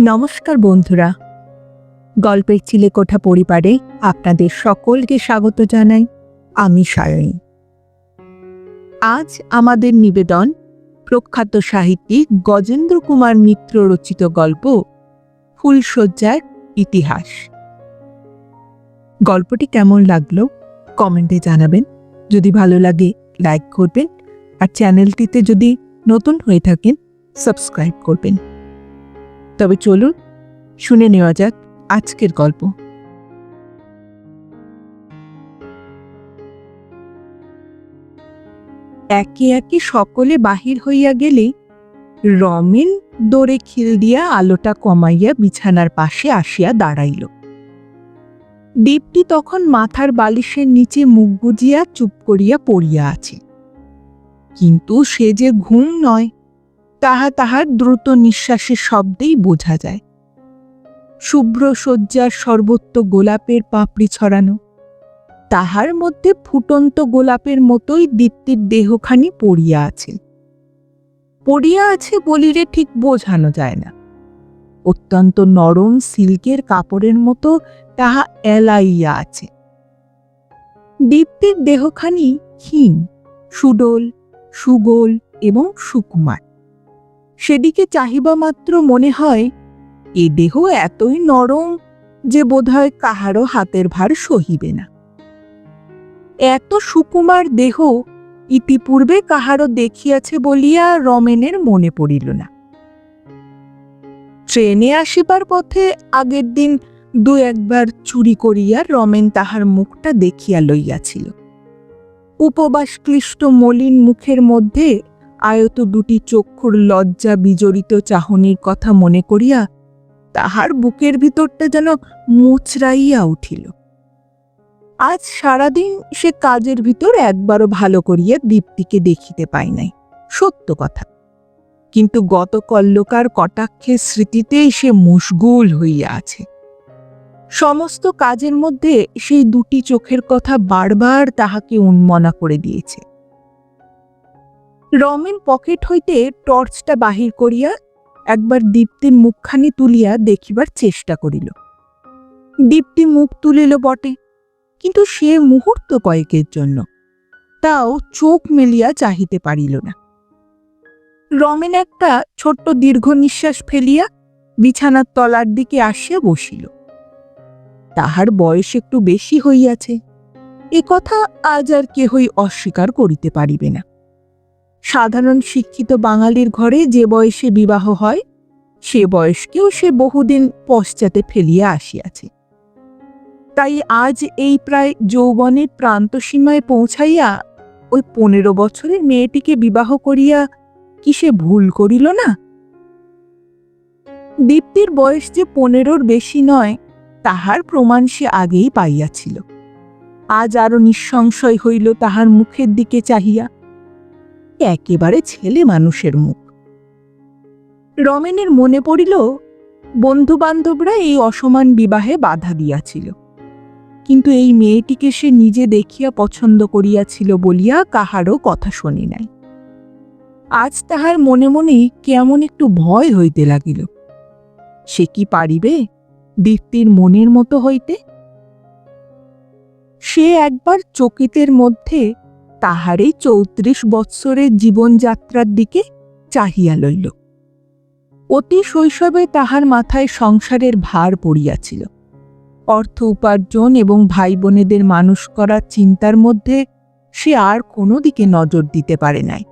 নমস্কার বন্ধুরা। গল্পের চিলেকোঠা পরিবারে আপনাদের সকলকে স্বাগত জানাই। আমি সায়নী। আজ আমাদের নিবেদন প্রখ্যাত সাহিত্যিক গজেন্দ্র কুমার মিত্র রচিত গল্প ফুলশয্যার ইতিহাস। গল্পটি কেমন লাগল কমেন্টে জানাবেন। যদি ভালো লাগে, লাইক করবেন আর চ্যানেলটিতে যদি নতুন হয়ে থাকেন, সাবস্ক্রাইব করবেন। তবে চলুন, শুনে নেওয়া যাক আজকের গল্প। একে একে সকলে বাহির হইয়া গেলে রমেন দোরে খিল দিয়া আলোটা কমাইয়া বিছানার পাশে আসিয়া দাঁড়াইল। দীপটি তখন মাথার বালিশের নিচে মুখ গুজিয়া চুপ করিয়া পড়িয়া আছে। কিন্তু সে যে ঘুম নয় তাহা তাহার দ্রুত নিঃশ্বাসের শব্দেই বোঝা যায়। শুভ্র শয্যার সর্বত্র গোলাপের পাপড়ি ছড়ানো, তাহার মধ্যে ফুটন্ত গোলাপের মতোই দীপ্তির দেহখানি পড়িয়া আছে। পড়িয়া আছে বলিরে ঠিক বোঝানো যায় না। অত্যন্ত নরম সিল্কের কাপড়ের মতো তাহা এলাইয়া আছে। দীপ্তির দেহখানি ক্ষীণ, সুডোল, সুগোল এবং সুকুমার। সেদিকে চাহিবা মাত্র মনে হয়, এ দেহ এতই নরম যে বোধহয় কাহারও হাতের ভার সহিবে না। এত সুকুমার দেহ ইতিপূর্বে কাহারও দেখিয়াছে বলিয়া রমেনের মনে পড়িল না। ট্রেনে আসিবার পথে আগের দিন দু একবার চুরি করিয়া রমেন তাহার মুখটা দেখিয়া লইয়াছিল। উপবাস ক্লিষ্ট মলিন মুখের মধ্যে আয়ত দুটি চক্ষুর লজ্জা বিজড়িত চাহনির কথা মনে করিয়া তাহার বুকের ভিতরটা যেন মুচড়াইয়া উঠিল। আজ সারাদিন সে কাজের ভিতর একবারও ভালো করিয়া দীপ্তিকে দেখিতে পাই নাই, সত্য কথা। কিন্তু গত কল্লকার কটাক্ষের স্মৃতিতেই সে মুশগুল হইয়া আছে। সমস্ত কাজের মধ্যে সেই দুটি চোখের কথা বারবার তাহাকে উন্মনা করে দিয়েছে। রমেন পকেট হইতে টর্চটা বাহির করিয়া একবার দীপ্তির মুখখানি তুলিয়া দেখিবার চেষ্টা করিল। দীপ্তি মুখ তুলিল বটে, কিন্তু সে মুহূর্ত কয়েকের জন্য, তাও চোখ মেলিয়া চাহিতে পারিল না। রমেন একটা ছোট্ট দীর্ঘ নিঃশ্বাস ফেলিয়া বিছানার তলার দিকে আসিয়া বসিল। তাহার বয়স একটু বেশি হইয়াছে, এ কথা আজ আর কেহই অস্বীকার করিতে পারিবে না। সাধারণ শিক্ষিত বাঙালির ঘরে যে বয়সে বিবাহ হয়, সে বয়সকেও সে বহুদিন পশ্চাতে ফেলিয়া আসিয়াছে। তাই আজ এই প্রায় যৌবনের প্রান্তসীমায় পৌঁছাইয়া ওই পনেরো বছরের মেয়েটিকে বিবাহ করিয়া কি সে ভুল করিল না? দীপ্তির বয়স যে পনেরোর বেশি নয়, তাহার প্রমাণ সে আগেই পাইয়াছিল। আজ আরও নিঃসংশয় হইল তাহার মুখের দিকে চাহিয়া। একেবারে ছেলে মানুষের মুখ। রমেনের মনে পড়িল বন্ধু বান্ধবরা এই অসমান বিবাহে বাধা দিয়াছিল। কিন্তু এই মেয়েটিকে সে নিজে দেখিয়া পছন্দ করিয়াছিল বলিয়া কাহারও কথা শুনি নাই। আজ তাহার মনে মনে কেমন একটু ভয় হইতে লাগিল। সে কি পারিবে দীপ্তির মনের মতো হইতে? সে একবার চকিতের মধ্যে তাহারই চৌত্রিশ বৎসরের জীবনযাত্রার দিকে চাহিয়া লইল। অতি শৈশবে তাহার মাথায় সংসারের ভার পড়িয়াছিল। অর্থ উপার্জন এবং ভাই বোনেদের মানুষ করার চিন্তার মধ্যে সে আর কোনো দিকে নজর দিতে পারে নাই।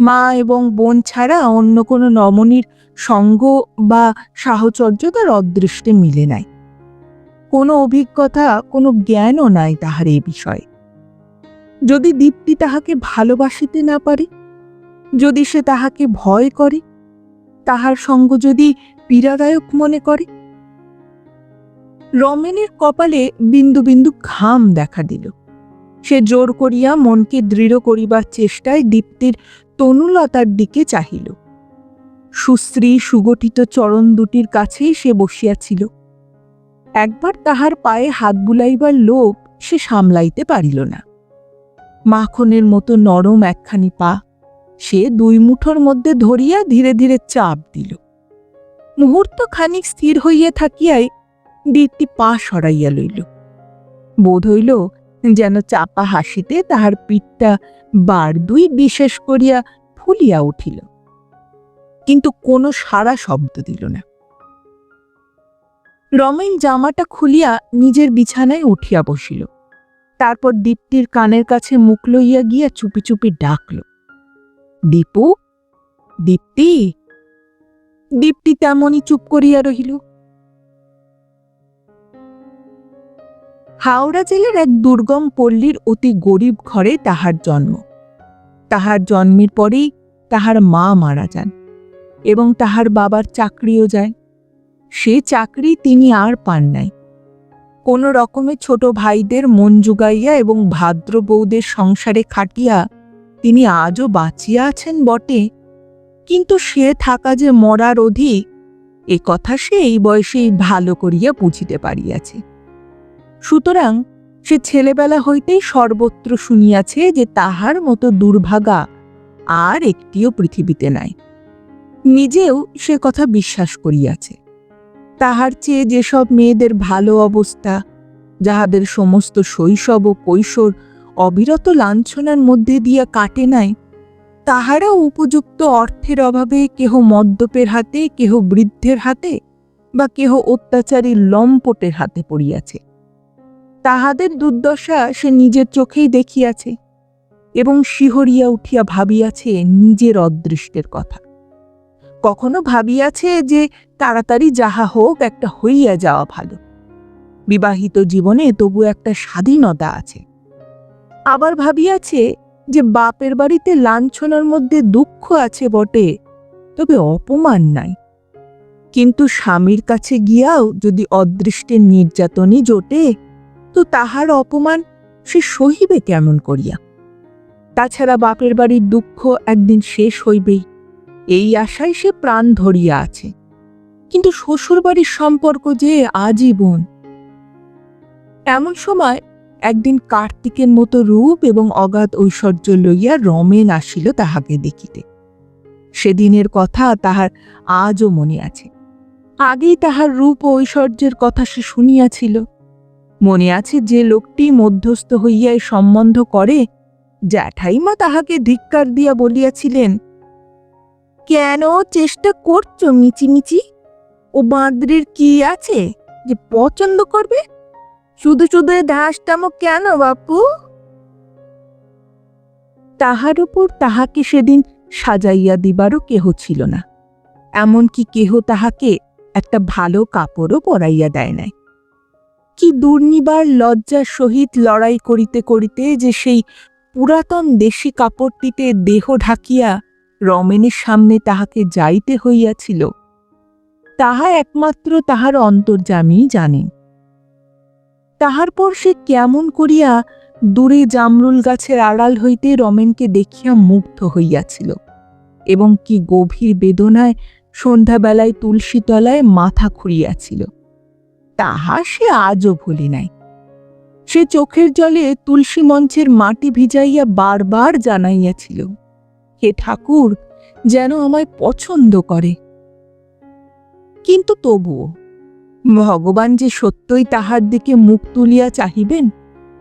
মা এবং বোন ছাড়া অন্য কোনো নমনীর সঙ্গ বা সাহচর্য তার অদৃষ্টে মিলে নাই। কোনো অভিজ্ঞতা, কোনো জ্ঞানও নাই তাহার এ বিষয়ে। যদি দীপ্তি তাহাকে ভালোবাসিতে না পারে, যদি সে তাহাকে ভয় করে, তাহার সঙ্গ যদি পীড়াদায়ক মনে করে? রমেনের কপালে বিন্দু বিন্দু ঘাম দেখা দিল। সে জোর করিয়া মনকে দৃঢ় করিবার চেষ্টায় দীপ্তির তনুলতার দিকে চাহিল। সুশ্রী সুগঠিত চরণ দুটির কাছেই সে বসিয়াছিল। একবার তাহার পায়ে হাত বুলাইবার লোভ সে সামলাইতে পারিল না। মাখনের মতো নরম একখানি পা সে দুই মুঠোর মধ্যে ধরিয়া ধীরে ধীরে চাপ দিল। মুহূর্ত খানিক স্থির হইয়া থাকিয়াই দীপ্তি পা সরাইয়া লইল। বোধ হইল যেন চাপা হাসিতে তাহার পিঠটা বার দুই বিশেষ করিয়া ফুলিয়া উঠিল। কিন্তু কোনো সারা শব্দ দিল না। রমেন জামাটা খুলিয়া নিজের বিছানায় উঠিয়া বসিল। তারপর দীপ্তির কানের কাছে মুখ লইয়া গিয়া চুপি চুপি ডাকল। দীপু, দীপ্তি দীপ্তি তেমনই চুপ করিয়া রহিল। হাওড়া জেলার এক দুর্গম পল্লীর অতি গরিব ঘরে তাহার জন্ম। তাহার জন্মের পরেই তাহার মা মারা যান এবং তাহার বাবার চাকরিও যায়। সে চাকরি তিনি আর পান নাই। কোনো রকমে ছোট ভাইদের মন জুগাইয়া এবং ভাদ্র বৌদের সংসারে খাটিয়া তিনি আজও বাঁচিয়া আছেন বটে। কিন্তু সে থাকা যে মরার অধিক, এ কথা সে এই বয়সেই ভালো করিয়া বুঝিতে পারিয়াছে। সুতরাং সে ছেলেবেলা হইতেই সর্বত্র শুনিয়াছে যে তাহার মতো দুর্ভাগা আর একটিও পৃথিবীতে নাই। নিজেও সে কথা বিশ্বাস করিয়াছে। তাহার চেয়ে যেসব মেয়েদের ভালো অবস্থা, যাহাদের সমস্ত শৈশব ও কৈশোর অবিরত লাঞ্ছনার মধ্যে দিয়া কাটে নাই তাহারা উপযুক্ত অর্থের অভাবে কেহ মদ্যপের হাতে, কেহ বৃদ্ধের হাতে, বা কেহ অত্যাচারী লম্পটের হাতে পড়িয়াছে। তাহাদের দুর্দশা সে নিজের চোখেই দেখিয়াছে এবং শিহরিয়া উঠিয়া ভাবিয়াছে নিজের অদৃষ্টের কথা। কখনো ভাবিয়াছে যে তাড়াতাড়ি যাহা হোক একটা হইয়া যাওয়া ভালো। বিবাহিত জীবনে তবু একটা স্বাধীনতা আছে। আবার ভাবিয়াছে যে বাপের বাড়িতে লাঞ্ছনার মধ্যে দুঃখ আছে বটে, তবে অপমান নাই। কিন্তু স্বামীর কাছে গিয়াও যদি অদৃষ্টের নির্যাতনই জোটে, তো তাহার অপমান সে সহিবে কেমন করিয়া? তাছাড়া বাপের বাড়ির দুঃখ একদিন শেষ হইবেই। এই আশায় সে প্রাণ ধরিয়া আছে। কিন্তু শ্বশুরবাড়ির সম্পর্ক যে আজীবন। এমন সময় একদিন কার্তিকের মতো রূপ এবং অগাধ ঐশ্বর্য লইয়া রমেন আসিল তাহাকে দেখিতে। সেদিনের কথা তাহার আজও মনে আছে। আগেই তাহার রূপ ও ঐশ্বর্যের কথা সে শুনিয়াছিল। মনে আছে যে লোকটি মধ্যস্থ হইয়া সম্বন্ধ করে, জ্যাঠাইমা তাহাকে ধিক্কার দিয়া বলিয়াছিলেন কেন চেষ্টা করছ, মিচিমিচি? ও বাঁদরির কি আছে যে পছন্দ করবে? শুধু শুধু ধাসটামো কেন বাপু? তাহার উপর তাহাকে সেদিন সাজাইয়া দিবারও কেহ ছিল না। এমনকি কেহ তাহাকে একটা ভালো কাপড়ও পরাইয়া দেয় নাই। কি দুর্নিবার লজ্জার সহিত লড়াই করিতে করিতে যে সেই পুরাতন দেশি কাপড়টিতে দেহ ঢাকিয়া রমেনের সামনে তাহাকে যাইতে হইয়াছিল। তাহা একমাত্র তাহার অন্তর্যামী জানেন তাহার পর সে কেমন করিয়া দূরে জামরুল গাছের আড়াল হইতে রমেনকে দেখিয়া মুগ্ধ হইয়াছিল এবং কি গভীর বেদনায় সন্ধ্যাবেলায় তুলসী তলায় মাথা খুঁড়িয়াছিল তাহা সে আজও ভুলি নাই। সে চোখের জলে তুলসী মঞ্চের মাটি ভিজাইয়া বারবার জানাইয়াছিল। হে ঠাকুর যেন আমায় পছন্দ করে। কিন্তু তবুও, ভগবান যে সত্যই তাহার দিকে মুখ তুলিয়া চাহিবেন,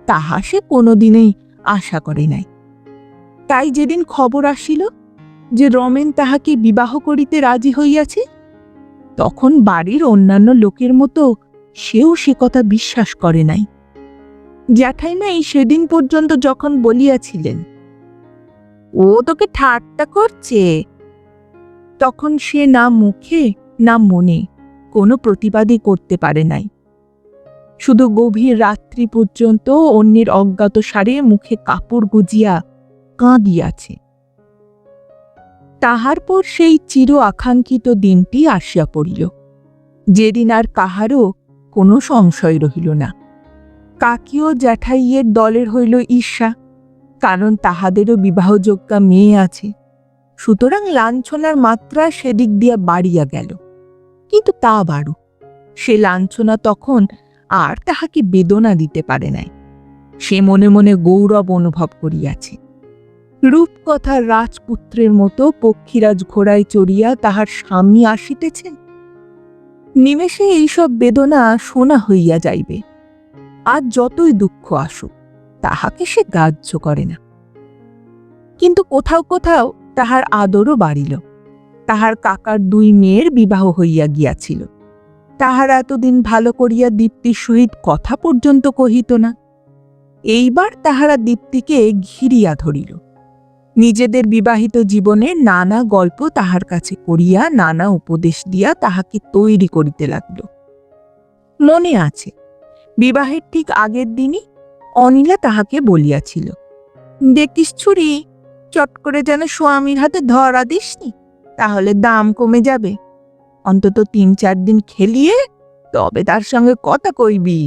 তাহা সে কোনোদিনেই আশা করে নাই। তাই যেদিন খবর আসিল যে রমেন তাহাকে বিবাহ করিতে রাজি হইয়াছে, তখন বাড়ির অন্যান্য লোকের মতো সেও সে কথা বিশ্বাস করে নাই। জ্যাঠাইমাই সেদিন পর্যন্ত যখন বলিয়াছিলেন ও তোকে ঠাট্টা করছে। তখন সে না মুখে, না মনে কোনো প্রতিবাদই করতে পারে নাই। শুধু গভীর রাত্রি পর্যন্ত অন্যের অজ্ঞাত সারে মুখে কাপড় গুজিয়া কাঁদিয়াছে। তাহার পর সেই চির আকাঙ্ক্ষিত দিনটি আসিয়া পড়িল। যেদিন আর কাহারও কোনো সংশয় রহিল না। কাকিও জ্যাঠাইয়ের দলের হইল ঈর্ষা। কারণ তাহাদেরও বিবাহযোগ্যা মেয়ে আছে। সুতরাং লাঞ্ছনার মাত্রা সেদিক দিয়া বাড়িয়া গেল। কিন্তু তা বাড়ু সে লাঞ্ছনা তখন আর তাহাকে বেদনা দিতে পারে নাই। সে মনে মনে গৌরব অনুভব করিয়াছে। রূপকথার রাজপুত্রের মতো পক্ষীরাজ ঘোড়ায় চড়িয়া তাহার স্বামী আসিতেছেন নিমেষে এইসব বেদনা শোনা হইয়া যাইবে। আর যতই দুঃখ আসুক তাহাকে সে গ্রাহ্য করে না। কিন্তু কোথাও কোথাও তাহার আদরও বাড়িল। তাহার কাকার দুই মেয়ের বিবাহ হইয়া গিয়াছিল। তাহার এতদিন ভালো করিয়া দীপ্তির সহিত কথা পর্যন্ত কহিত না। এইবার তাহারা দীপ্তিকে ঘিরিয়া ধরিল। নিজেদের বিবাহিত জীবনে নানা গল্প তাহার কাছে করিয়া নানা উপদেশ দিয়া তাহাকে তৈরি করিতে লাগল। মনে আছে, বিবাহের ঠিক আগের দিনই অনিলা তাহাকে বলিয়াছিল, দেখিস ছুরি, চট করে যেন স্বামীর হাতে ধরা দিসনি, তাহলে দাম কমে যাবে। অন্তত তিন চার দিন খেলিয়ে তবে তার সঙ্গে কথা কইবি।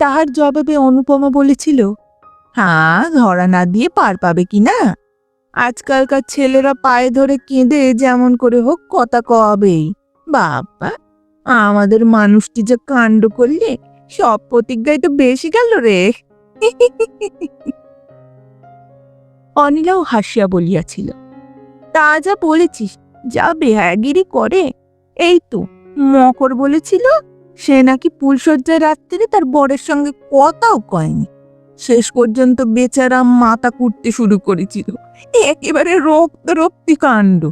তাহার জবাবে অনুপমা বলেছিল হ্যাঁ ধরা না দিয়ে পার পাবে কি না? আজকালকার ছেলেরা পায়ে ধরে কেঁদে যেমন করে হোক কথা কবেই বাবা আমাদের মানুষটি যে কাণ্ড করলে সব প্রতিজ্ঞায় তো বেশি গেল রে। অনিলাও হাসিয়া বলিয়াছিল, তা যা বলেছিস, যা বেহায়াগিরি করে, এই তো, মকর বলেছিল, সে নাকি ফুলসজ্জার রাত্রে তার বরের সঙ্গে কথাও কয়নি। শেষ পর্যন্ত বেচারা মাথা কুটতে শুরু করেছিল, একেবারে রক্ত রক্তি কাণ্ড।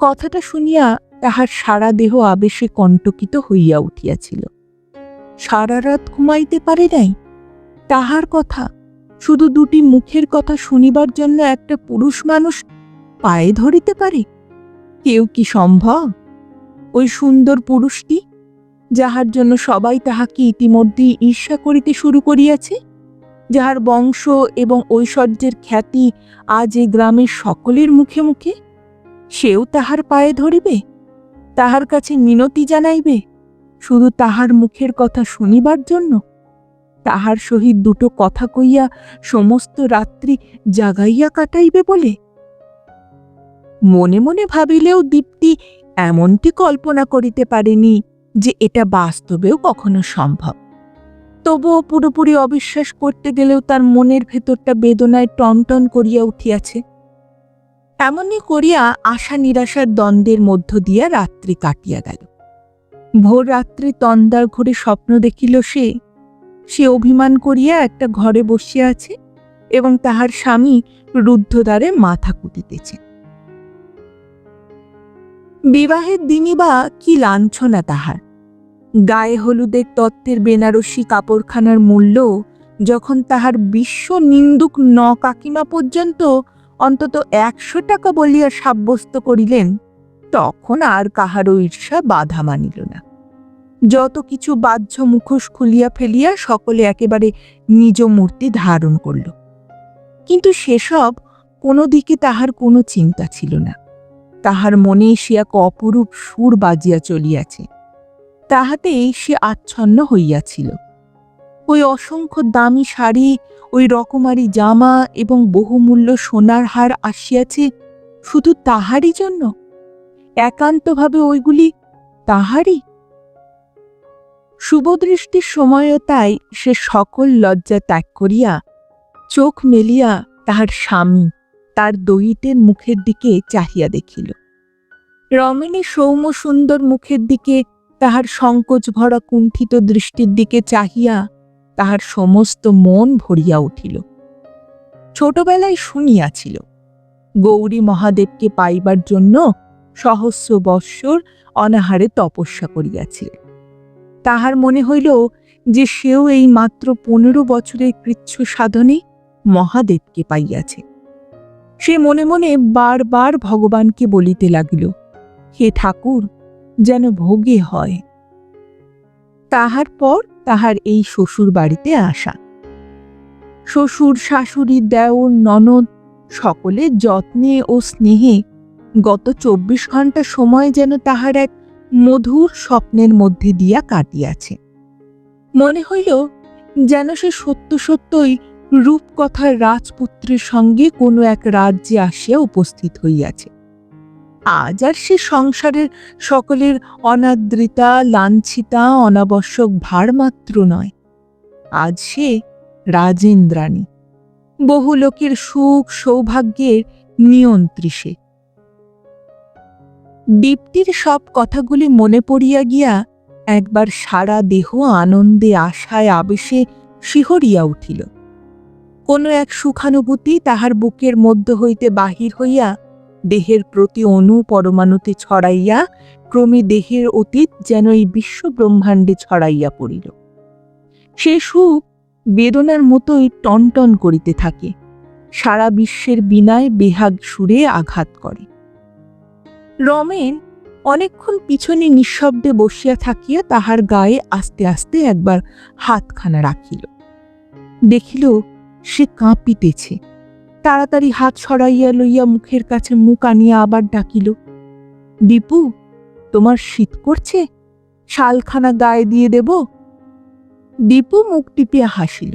কথাটা শুনিয়া তাহার সারা দেহ আবেশে কণ্টকিত হইয়া উঠিয়াছিল। সারা রাত ঘুমাইতে পারে নাই? তাহার কথা, শুধু দুটি মুখের কথা শুনিবার জন্য একটা পুরুষ মানুষ পায়ে ধরিতে পারে? কেউ কি সম্ভব? ওই সুন্দর পুরুষটি, যাহার জন্য সবাই তাহাকে ইতিমধ্যেই ঈর্ষা করিতে শুরু করিয়াছে, যাহার বংশ এবং ঐশ্বর্যের খ্যাতি আজ এই গ্রামের সকলের মুখে মুখে, সেও তাহার পায়ে ধরিবে? তাহার কাছে মিনতি জানাইবে? শুধু তাহার মুখের কথা শুনিবার জন্য? তাহার সহিত দুটো কথা কইয়া সমস্ত রাত্রি জাগাইয়া কাটাইবে বলে? মনে মনে ভাবিলেও দীপ্তি এমনটি কল্পনা করিতে পারেনি যে এটা বাস্তবেও কখনো সম্ভব। তবুও পুরোপুরি অবিশ্বাস করতে গেলেও তার মনের ভেতরটা বেদনায় টনটন করিয়া উঠিয়াছে। এমনই করিয়া আশা নিরাশার দ্বন্দ্বের মধ্য দিয়া রাত্রি কাটিয়া গেল। ভোর রাত্রি তন্দার ঘরে স্বপ্ন দেখিল সে সে অভিমান করিয়া একটা ঘরে বসিয়া আছে এবং তাহার স্বামী রুদ্ধদ্বারে মাথা কুটিতেছে। বিবাহের দিনই বা কি লাঞ্ছনা তাহার। গায়ে হলুদের তত্ত্বের বেনারসি কাপড়খানার মূল্য যখন তাহার বিশ্ব নিন্দুক ন কাকিমা পর্যন্ত অন্তত একশো টাকা বলিয়া সাব্যস্ত করিলেন, তখন আর কাহারও ঈর্ষা বাধা মানিল না। যত কিছু বাহ্য মুখোশ খুলিয়া ফেলিয়া সকলে একেবারে নিজ মূর্তি ধারণ করল। কিন্তু সেসব কোনো দিকে তাহার কোনো চিন্তা ছিল না। তাহার মনে সে এক অপরূপ সুর বাজিয়া চলিয়াছে। তাহাতেই সে আচ্ছন্ন হইয়াছিল। ওই অসংখ্য দামি শাড়ি ওই রকমারি জামা এবং বহুমূল্য সোনার হার আসিয়াছে শুধু তাহারই জন্য? একান্তভাবে ওইগুলি তাহারই? শুভদৃষ্টির সময়ও তাই সে সকল লজ্জা ত্যাগ করিয়া চোখ মেলিয়া তাহার স্বামী তার দইটের মুখের দিকে চাহিয়া দেখিল। রমণী সৌম্য সুন্দর মুখের দিকে তাহার সংকোচ ভরা কুণ্ঠিত দৃষ্টির দিকে চাহিয়া তাহার সমস্ত মন ভরিয়া উঠিল। ছোটবেলায় শুনিয়াছিল, গৌরী মহাদেবকে পাইবার জন্য সহস্র বৎসর অনাহারে তপস্যা করিয়াছিল। তাহার মনে হইল যে সেও এই মাত্র পনেরো বছরের কৃচ্ছ সাধনে মহাদেবকে পাইয়াছে। সে মনে মনে বারবার ভগবানকে বলিতে লাগিল, হে ঠাকুর, যেন ভোগে হয়। তাহার পর তাহার এই শ্বশুর বাড়িতে আসা। শ্বশুর, শাশুড়ি, দেওর, ননদ সকলে যত্নে ও স্নেহে গত চব্বিশ ঘণ্টা সময় যেন তাহার এক মধুর স্বপ্নের মধ্যে দিয়া কাটিয়াছে। মনে হইল যেন সে সত্য সত্যই রূপকথার রাজপুত্রের সঙ্গে কোনো এক রাজ্যে আসিয়া উপস্থিত হইয়াছে। আজ আর সে সংসারের সকলের অনাদৃতা লাঞ্ছিতা, অনাবশ্যক ভার মাত্র নয়। আজ সে রাজেন্দ্রাণী। বহু লোকের সুখ সৌভাগ্যের নিয়ন্ত্রী সে। দীপ্তির সব কথাগুলি মনে পড়িয়া গিয়া একবার সারা দেহ আনন্দে, আশায়, আবেশে শিহরিয়া উঠিল। কোনো এক সুখানুভূতি তাহার বুকের মধ্য হইতে বাহির হইয়া দেহের প্রতি অনু পরমাণুতে ছড়াইয়া, ক্রমে দেহের অতীত যেন এই বিশ্ব ব্রহ্মাণ্ডে ছড়াইয়া পড়িল। সে সুখ বেদনার মতোই টনটন করিতে থাকে, সারা বিশ্বের বিনায় বেহাগ সুরে আঘাত করে। রমেন অনেকক্ষণ পিছনে নিঃশব্দে বসিয়া থাকিয়া তাহার গায়ে আস্তে আস্তে একবার হাতখানা রাখিল। দেখিল সে কাঁপিতেছে। তাড়াতাড়ি হাত সরাইয়া লইয়া মুখের কাছে মুখ আনিয়া আবার ডাকিল, দীপু, তোমার শীত করছে? শালখানা গায়ে দিয়ে দেব? দীপু মুখ টিপিয়া হাসিল,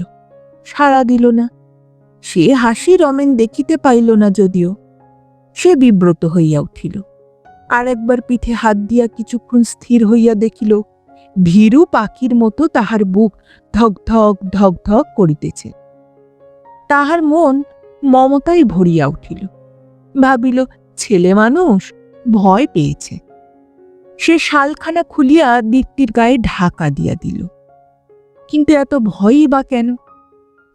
সাড়া দিল না। সে হাসি রমেন দেখিতে পাইল না যদিও, সে বিব্রত হইয়া উঠিল। আর একবার পিঠে হাত দিয়া কিছুক্ষণ স্থির হইয়া দেখিল, ভীরু পাখির মতো তাহার বুক ধক ধক ধক ধক করিতেছে। তাহার মন মমতায় ভরিয়া উঠিল। ভাবিল, ছেলে মানুষ, ভয় পেয়েছে। সে শালখানা খুলিয়া দীপ্তির গায়ে ঢাকা দিয়া দিল। কিন্তু এত ভয়ই বা কেন?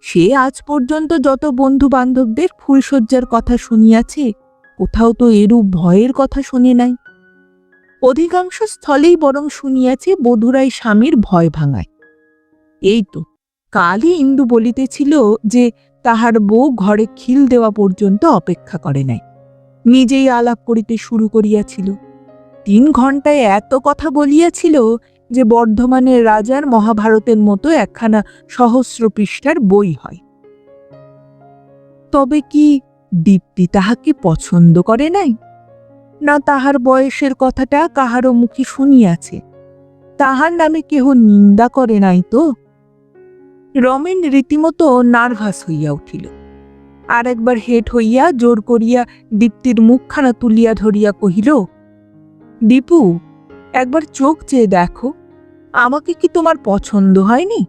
সে আজ পর্যন্ত যত বন্ধু বান্ধবদের ফুলশয্যার কথা শুনিয়াছে, কোথাও তো এরূপ ভয়ের কথা শুনে নাই। অধিকাংশ স্থলেই বরং শুনিয়াছে বধুরাই স্বামীর ভয় ভাঙায়। এই তো, কালই ইন্দু বলিতেছিল যে তাহার বউ ঘরে খিল দেওয়া পর্যন্ত অপেক্ষা করে নাই। নিজেই আলাপ করিতে শুরু করিয়াছিল। তিন ঘন্টায় এত কথা বলিয়াছিল যে বর্ধমানের রাজার মহাভারতের মতো একখানা সহস্র পৃষ্ঠার বই হয়। তবে কি দীপ্তি তাহাকে পছন্দ করে নাই? না তাহার বয়সের কথাটা কাহারও মুখে শুনিয়াছে। তাহার নামে কেহ নিন্দা করে নাই তো? রমেন রীতিমতো নার্ভাস হইয়া উঠিল। আর একবার হেট হইয়া জোর করিয়া দীপ্তির মুখখানা তুলিয়া ধরিয়া কহিল, দীপু, একবার চোখ চেয়ে দেখো, আমাকে কি তোমার পছন্দ হয়নি?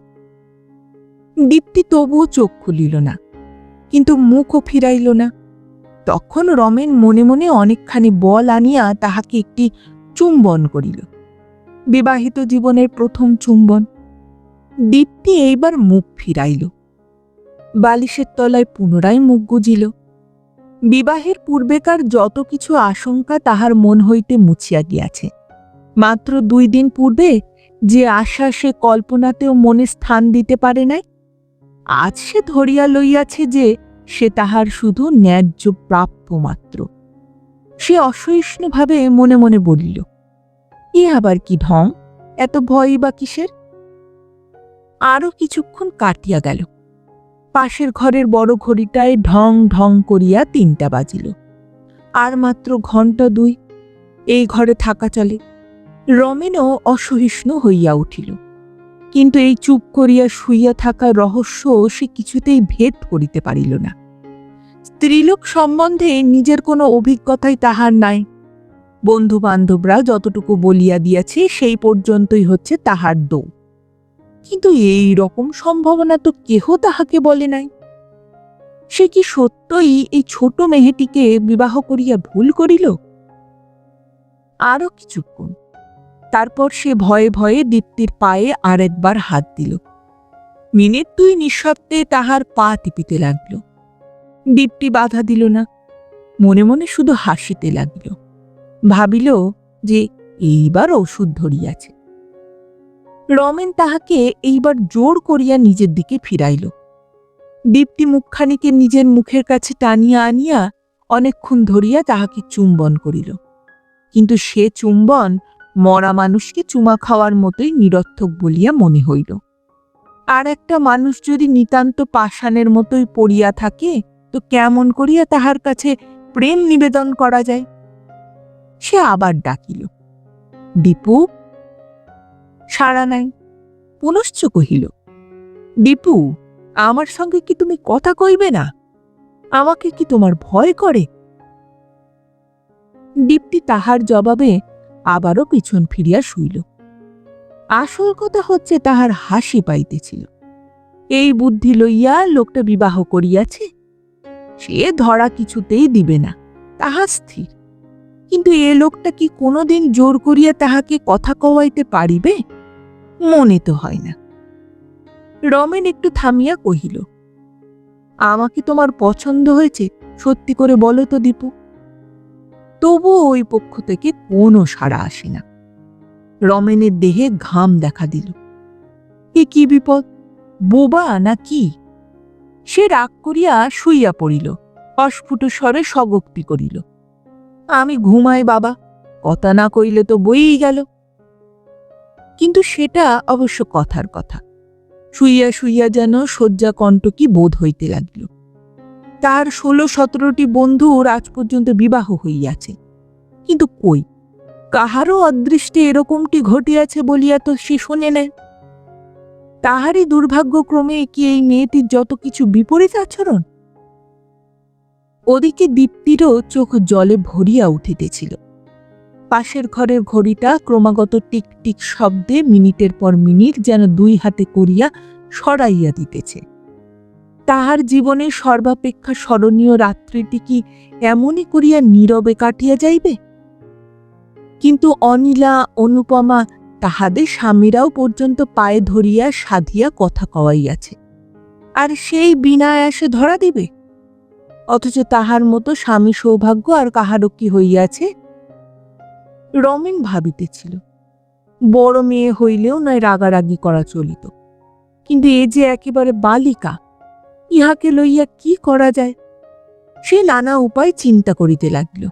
দীপ্তি তবুও চোখ খুলিল না, কিন্তু মুখও ফিরাইল না। তখন রমেন মনে মনে অনেকখানি বল আনিয়া তাহাকে একটি চুম্বন করিল। বিবাহিত জীবনের প্রথম চুম্বন। দীপ্তি এইবার মুখ ফিরাইল। বালিশের তলায় পুনরায় মুখ গুজিল। বিবাহের পূর্বেকার যত কিছু আশঙ্কা তাহার মন হইতে মুছিয়া গিয়াছে। মাত্র দুই দিন পূর্বে যে আশা সে কল্পনাতেও মনে স্থান দিতে পারে নাই, আজ সে ধরিয়া লইয়াছে যে সে তাহার শুধু ন্যায্য প্রাপ্য মাত্র। সে অসহিষ্ণুভাবে মনে মনে বলিল, এ আবার কি ঢং? এত ভয়ই বা কিসের? আরও কিছুক্ষণ কাটিয়া গেল। পাশের ঘরের বড় ঘড়িটায় ঢং ঢং করিয়া তিনটা বাজিল। আর মাত্র ঘণ্টা দুই, এই ঘরে থাকা চলে। রমেনও অসহিষ্ণু হইয়া উঠিল। কিন্তু এই চুপ করিয়া শুইয়া থাকা রহস্য সে কিছুতেই ভেদ করিতে পারিল না। স্ত্রীলোক সম্বন্ধে নিজের কোনো অভিজ্ঞতাই তাহার নাই। বন্ধু বান্ধবরা যতটুকু বলিয়া দিয়াছে, সেই পর্যন্তই হচ্ছে তাহার দৌ কিন্তু এই রকম সম্ভাবনা তো কেহ তাহাকে বলে নাই। সে কি সত্যই এই ছোট মেহেটিকে বিবাহ করিয়া ভুল করিল? আরও কিছুক্ষণ। তারপর সে ভয়ে ভয়ে দীপ্তির পায়ে আরেকবার হাত দিল। মিনিট দুই নিঃশব্দে তাহার পা টিপিতে লাগল। দীপ্তি বাধা দিল না। মনে মনে শুধু হাসিতে লাগিল। ভাবিল যে এইবার ওষুধ ধরিয়াছে। রমেন তাহাকে এইবার জোর করিয়া নিজের দিকে ফিরাইল। দীপ্তি মুখখানিকে নিজের মুখের কাছে টানিয়া আনিয়া অনেকক্ষণ ধরিয়া তাহাকে চুম্বন করিল। কিন্তু সে চুম্বন মরা মানুষকে চুমা খাওয়ার মতোই নিরর্থক বলিয়া মনে হইল। আর একটা মানুষ যদি নিতান্ত পাষাণের মতোই পড়িয়া থাকে, তো কেমন করিয়া তাহার কাছে প্রেম নিবেদন করা যায়? সে আবার ডাকিল, দীপু সাড়া নাই। পুনশ্চ কহিল দীপু আমার সঙ্গে কি তুমি কথা কইবে না? আমাকে কি তোমার ভয় করে? দীপ্তি তাহার জবাবে আবারও পিছন ফিরিয়া শুইল। আসল কথা হচ্ছে তাহার হাসি পাইতেছিল। এই বুদ্ধি লইয়া লোকটা বিবাহ করিয়াছে। সে ধরা কিছুতেই দিবে না, তাহা স্থির। কিন্তু এ লোকটা কি কোনোদিন জোর করিয়া তাহাকে কথা কওয়াইতে পারিবে? মনে তো হয় না। রমেন একটু থামিয়া কহিল, আমাকে তোমার পছন্দ হয়েছে, সত্যি করে বলো তো দীপু। তবুও ওই পক্ষ থেকে কোনো সাড়া আসে না। রমেনের দেহে ঘাম দেখা দিল। এ কি বিপদ? বোবা না কি? সে রাগ করিয়া শুইয়া পড়িল, অস্ফুট স্বরে সগক্তি করিল, আমি ঘুমাই বাবা, কথা না কইলে তো বইই গেল। কিন্তু সেটা অবশ্য কথার কথা। শুইয়া শুইয়া যেন শয্যা কণ্টকী বোধ হইতে লাগিল। তার ষোলো সতেরোটি বন্ধুর আজ পর্যন্ত বিবাহ হইয়াছে। কিন্তু কই? কাহারও অদৃষ্টে এরকমটি ঘটিয়াছে বলিয়া তো সে শোনে নেয় তাহারই দুর্ভাগ্যক্রমে কি এই মেয়েটির যত কিছু বিপরীত আচরণ? ওদিকে দীপ্তিরও চোখ জলে ভরিয়া উঠিতেছিল। পাশের ঘরের ঘড়িটা ক্রমাগত টিক টিক শব্দে মিনিটের পর মিনিট যেন দুই হাতে করিয়া সরাইয়া দিতেছে। তাহার জীবনে সর্বাপেক্ষা স্মরণীয় রাত্রিটি কি এমনই করিয়া নীরবে কাটিয়া যাইবে? কিন্তু অনিলা, অনুপমা তাহাদের স্বামীরাও পর্যন্ত পায়ে ধরিয়া সাধিয়া কথা কওয়াইয়াছে। আর সেই বিনা আয়াসে ধরা দিবে? অথচ তাহার মতো স্বামী সৌভাগ্য আর কাহারও কি হইয়াছে? রমেন ভাবিতেছিল বড় মেয়ে হইলেও নয় রাগারাগি করা চলিত। কিন্তু এ যে একেবারে বালিকা, ইহাকে লইয়া কি করা যায়? সে নানা উপায় চিন্তা করিতে লাগিল।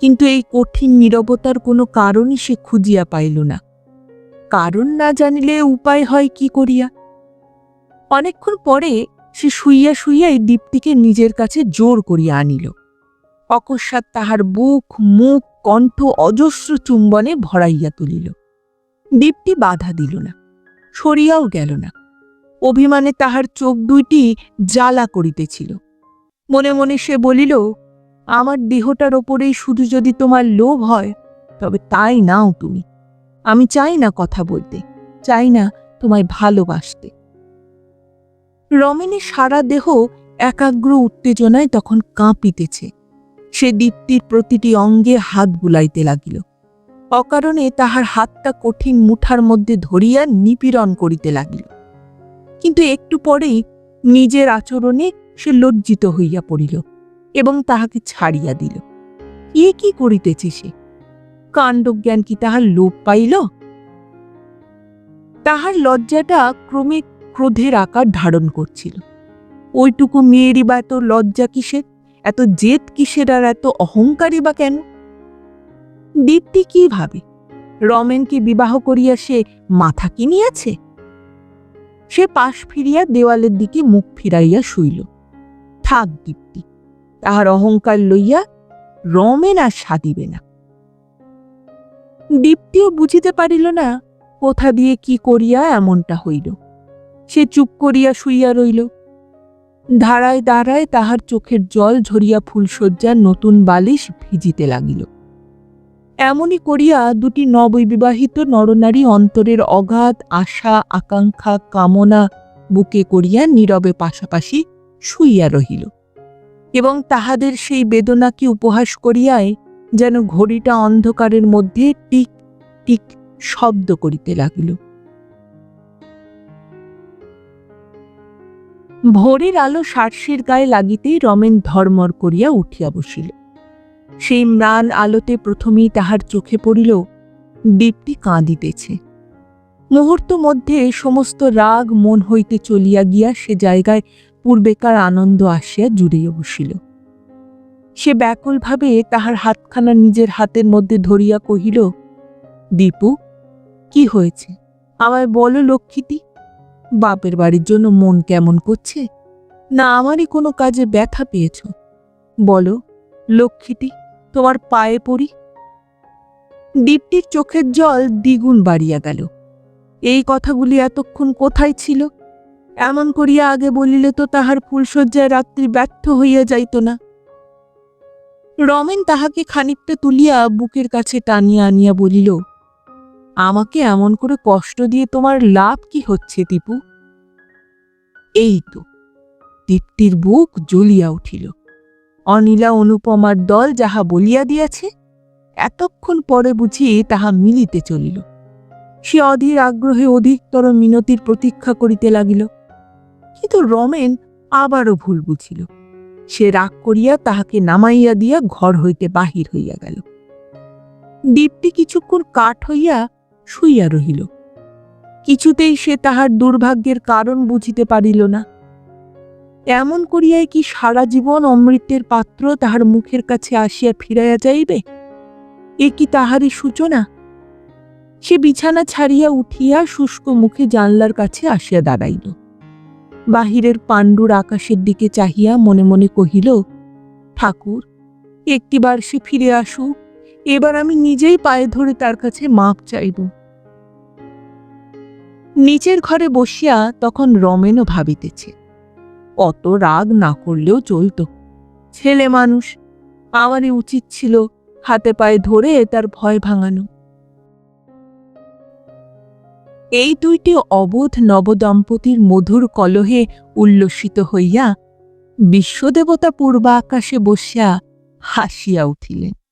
কিন্তু এই কঠিন নীরবতার কোনো কারণই সে খুঁজিয়া পাইল না। কারণ না জানিলে উপায় হয় কি করিয়া? অনেকক্ষণ পরে সে শুইয়া শুইয়াই দীপ্তিকে নিজের কাছে জোর করিয়া আনিল। অকস্মাৎ তাহার বুক, মুখ, কণ্ঠ অজস্র চুম্বনে ভরাইয়া তুলিল। দীপ্তি বাধা দিল না, সরিয়াও গেল না। অভিমানে তাহার চোখ দুইটি জ্বালা করিতেছিল। মনে মনে সে বলিল, আমার দেহটার ওপরেই শুধু যদি তোমার লোভ হয়, তবে তাই নাও তুমি। আমি চাই না কথা বলতে, চাই না তোমায় ভালোবাসতে। রমেনের সারা দেহ একাগ্র উত্তেজনায় তখন কাঁপিতেছে। সে দীপ্তির প্রতিটি অঙ্গে হাত বুলাইতে লাগিল। অকারণে তাহার হাতটা কঠিন মুঠার মধ্যে ধরিয়া নিপীড়ন করিতে লাগিল। কিন্তু একটু পরেই নিজের আচরণে সে লজ্জিত হইয়া পড়িল এবং তাহাকে ছাড়িয়া দিল। এ কি করিতেছে সে? কাণ্ডজ্ঞান কি তাহার লোপ পাইল? তাহার লজ্জাটা ক্রমে ক্রোধের আকার ধারণ করছিল। ওইটুকু মেয়েরই বা এত লজ্জা কিসের? এত জেদ কিসের আর এত অহংকারী বা কেন? দীপ্তি কি ভাবে? রমেনকে বিবাহ করিয়া সে মাথা কিনিয়াছে সে পাশ ফিরিয়া দেওয়ালের দিকে মুখ ফিরাইয়া শুইল। থাক দীপ্তি, তাহার অহংকার লইয়া রমেন আর সাদিবে না। দীপ্তিও বুঝিতে পারিল না কোথা দিয়ে কি করিয়া এমনটা হইল। সে চুপ করিয়া শুইয়া রইল। ধারায় দাঁড়ায় তাহার চোখের জল ঝরিয়া ফুলশয্যার নতুন বালিশ ভিজিতে লাগিল। এমনই করিয়া দুটি নববিবাহিত নরনারী অন্তরের অগাধ আশা, আকাঙ্ক্ষা, কামনা বুকে করিয়া নীরবে পাশাপাশি শুইয়া রহিল এবং তাহাদের সেই বেদনাকে উপহাস করিয়াই যেন ঘড়িটা অন্ধকারের মধ্যে টিক টিক শব্দ করিতে লাগিল। ভোরের আলো সার্সের গায়ে লাগিতেই রমেন ধর্মর করিয়া উঠিয়া বসিল। সেই ম্রাণ আলোতে প্রথমেই তাহার চোখে পড়িল, দীপ্তি কাঁদিতেছে। মুহূর্ত মধ্যে সমস্ত রাগ মন হইতে চলিয়া গিয়া সে জায়গায় পূর্বেকার আনন্দ আসিয়া জুড়িয়া বসিল। সে ব্যাকুলভাবে তাহার হাতখানা নিজের হাতের মধ্যে ধরিয়া কহিল, দীপু, কি হয়েছে? আমায় বলো লক্ষ্মীটি। বাপের বাড়ির জন্য মন কেমন করছে? না আমারই কোনো কাজে ব্যথা পেয়েছ। বলো, লক্ষ্মীটি, তোমার পায়ে পড়ি? দীপ্তির চোখের জল দ্বিগুণ বাড়িয়া গেল। এই কথাগুলি এতক্ষণ কোথায় ছিল? এমন করিয়া আগে বলিলে তো তাহার ফুলশয্যায় রাত্রি ব্যর্থ হইয়া যাইত না। রমেন তাহাকে খানিকটা তুলিয়া বুকের কাছে টানিয়া আনিয়া বলিল আমাকে এমন করে কষ্ট দিয়ে তোমার লাভ কি হচ্ছে, টিপু? এই তো দীপ্তির বুক জ্বলিয়া উঠিল। অনিলা অনুপমার দল যাহা বলিয়া দিয়াছে, এতক্ষণ পরে বুঝি তাহা মিলিতে চলিল। সে অধীর আগ্রহে অধিকতর মিনতির প্রতীক্ষা করিতে লাগিল। কিন্তু রমেন আবারও ভুল বুঝিল। সে রাগ করিয়া তাহাকে নামাইয়া দিয়া ঘর হইতে বাহির হইয়া গেল। দীপ্তি কিছুক্ষণ কাঠ হইয়া শুইয়া রহিল। কিছুতেই সে তাহার দুর্ভাগ্যের কারণ বুঝিতে পারিল না। এমন করিয়াই কি সারা জীবন অমৃতের পাত্র তাহার মুখের কাছে আসিয়া ফিরাইয়া যাইবে? এ কি তাহারই সূচনা? সে বিছানা ছাড়িয়া উঠিয়া শুষ্ক মুখে জানলার কাছে আসিয়া দাঁড়াইল। বাহিরের পাণ্ডুর আকাশের দিকে চাহিয়া মনে মনে কহিল, ঠাকুর, একটিবার সে ফিরে আসুক এবার আমি নিজেই পায়ে ধরে তার কাছে মাপ চাইব। নিচের ঘরে বসিয়া তখন রমেনও ভাবিতেছে অত রাগ না করলেও চলত। ছেলে মানুষ, আমারই উচিত ছিল হাতে পায়ে ধরে তার ভয় ভাঙানো। এই দুইটি অবোধ নবদম্পতির মধুর কলহে উল্লসিত হইয়া বিশ্বদেবতা পূর্বা আকাশে বসিয়া হাসিয়া উঠিলেন।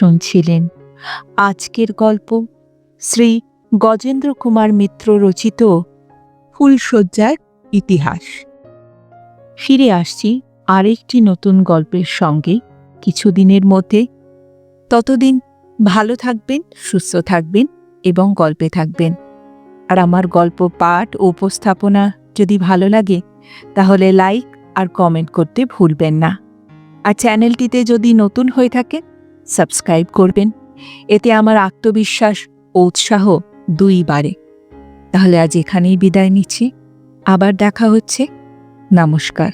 শুনছিলেন। আজকের গল্প শ্রী গজেন্দ্র কুমার মিত্র রচিত ফুলশয্যার ইতিহাস। ফিরে আসছি আরেকটি নতুন গল্পের সঙ্গে কিছুদিনের মধ্যে। ততদিন ভালো থাকবেন, সুস্থ থাকবেন এবং গল্পে থাকবেন। আর আমার গল্প পাঠ উপস্থাপনা যদি ভালো লাগে, তাহলে লাইক আর কমেন্ট করতে ভুলবেন না। আর চ্যানেলটিতে যদি নতুন হয়ে থাকে সাবস্ক্রাইব করবেন। এতে আমার আত্মবিশ্বাস ও উৎসাহ দুই বাড়ে। তাহলে আজ এখানেই বিদায় নিচ্ছি। আবার দেখা হচ্ছে। নমস্কার।